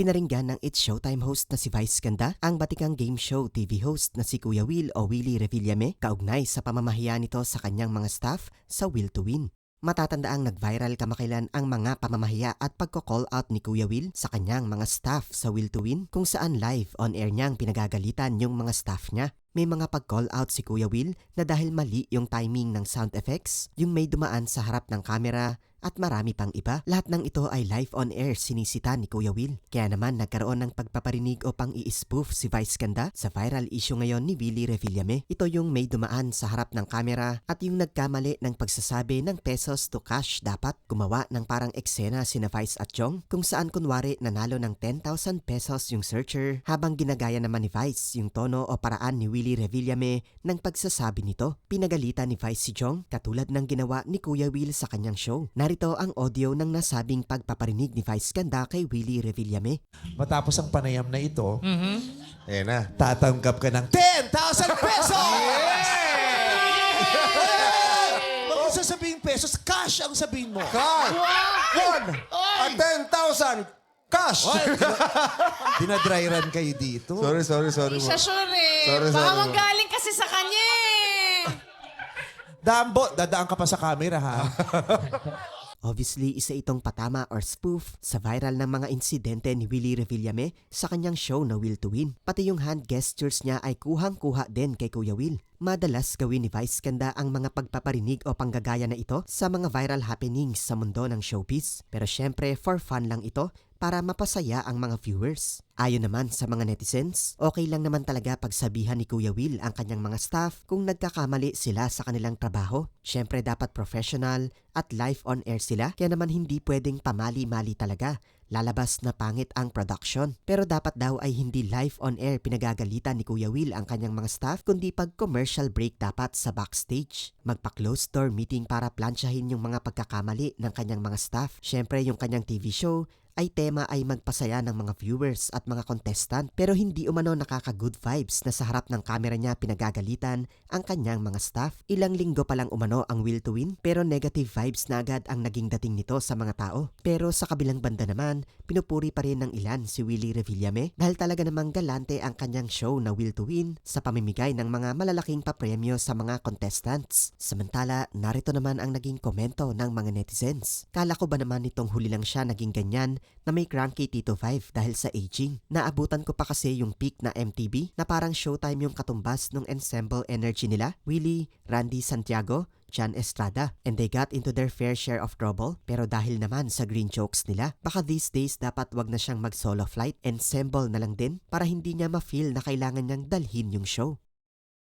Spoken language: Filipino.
Pinaringgan ng It's Showtime host na si Vice Ganda ang batikang game show TV host na si Kuya Will o Willie Revillame kaugnay sa pamamahiya nito sa kanyang mga staff sa Will to Win. Matatanda ang nag-viral kamakailan ang mga pamamahiya at pagko-call out ni Kuya Will sa kanyang mga staff sa Will to Win kung saan live on air niyang pinagagalitan yung mga staff niya. May mga pag-call out si Kuya Will na dahil mali yung timing ng sound effects, yung may dumaan sa harap ng kamera at marami pang iba. Lahat ng ito ay live on air sinisita ni Kuya Will. Kaya naman nagkaroon ng pagpaparinig o pang i-spoof si Vice Ganda sa viral issue ngayon ni Willie Revillame. Ito yung may dumaan sa harap ng kamera at yung nagkamali ng pagsasabi ng pesos to cash dapat gumawa ng parang eksena sina Vice at Jong kung saan kunwari nanalo ng 10,000 pesos yung searcher habang ginagaya naman ni Vice yung tono o paraan ni Willie Revillame ng pagsasabi nito. Pinagalitan ni Vice si Jong katulad ng ginawa ni Kuya Will sa kanyang show. Narito ang audio ng nasabing pagpaparinig ni Vice Ganda kay Willie Revillame. Matapos ang panayam na ito, Ayan na. tatanggap ka ng 10,000 pesos! Mo sasabihin pesos, cash ang sabihin mo. Cash! One! At 10,000! Cash! Dinadry run kayo dito. sorry, sorry, sorry. Hindi siya sure eh. Sorry, Baka sorry, manggaling kasi sa kanya eh. Dambo, dadaan ka pa sa camera ha. Obviously, isa itong patama or spoof sa viral ng mga insidente ni Willie Revillame sa kanyang show na Will to Win. Pati yung hand gestures niya ay kuhang-kuha din kay Kuya Will. Madalas gawin ni Vice Ganda ang mga pagpaparinig o panggagaya na ito sa mga viral happenings sa mundo ng showbiz. Pero syempre, for fun lang ito para mapasaya ang mga viewers. Ayon naman sa mga netizens, okay lang naman talaga pagsabihan ni Kuya Will ang kanyang mga staff kung nagkakamali sila sa kanilang trabaho. Siyempre dapat professional at live on air sila kaya naman hindi pwedeng pamali-mali talaga. Lalabas na pangit ang production. Pero dapat daw ay hindi live on air pinagagalitan ni Kuya Will ang kanyang mga staff kundi pag commercial break dapat sa backstage. Magpa-close door meeting para plansyahin yung mga pagkakamali ng kanyang mga staff. Siyempre yung kanyang TV show ay tema ay magpasaya ng mga viewers at mga contestant pero hindi umano nakaka-good vibes na sa harap ng kamera niya pinagagalitan ang kanyang mga staff. Ilang linggo pa lang umano ang will to win pero negative vibes na agad ang naging dating nito sa mga tao. Pero sa kabilang banda naman, pinupuri pa rin ng ilan si Willie Revillame dahil talaga namang galante ang kanyang show na will to win sa pamimigay ng mga malalaking papremyo sa mga contestants. Samantala, narito naman ang naging komento ng mga netizens. Kala ko ba naman itong huli lang siya naging ganyan na may cranky Tito 5 dahil sa aging. Naabutan ko pa kasi yung peak na MTV na parang showtime yung katumbas ng ensemble energy nila. Willie, Randy Santiago, Jan Estrada and they got into their fair share of trouble pero dahil naman sa green jokes nila baka these days dapat wag na siyang mag solo flight ensemble na lang din para hindi niya ma-feel na kailangan niyang dalhin yung show.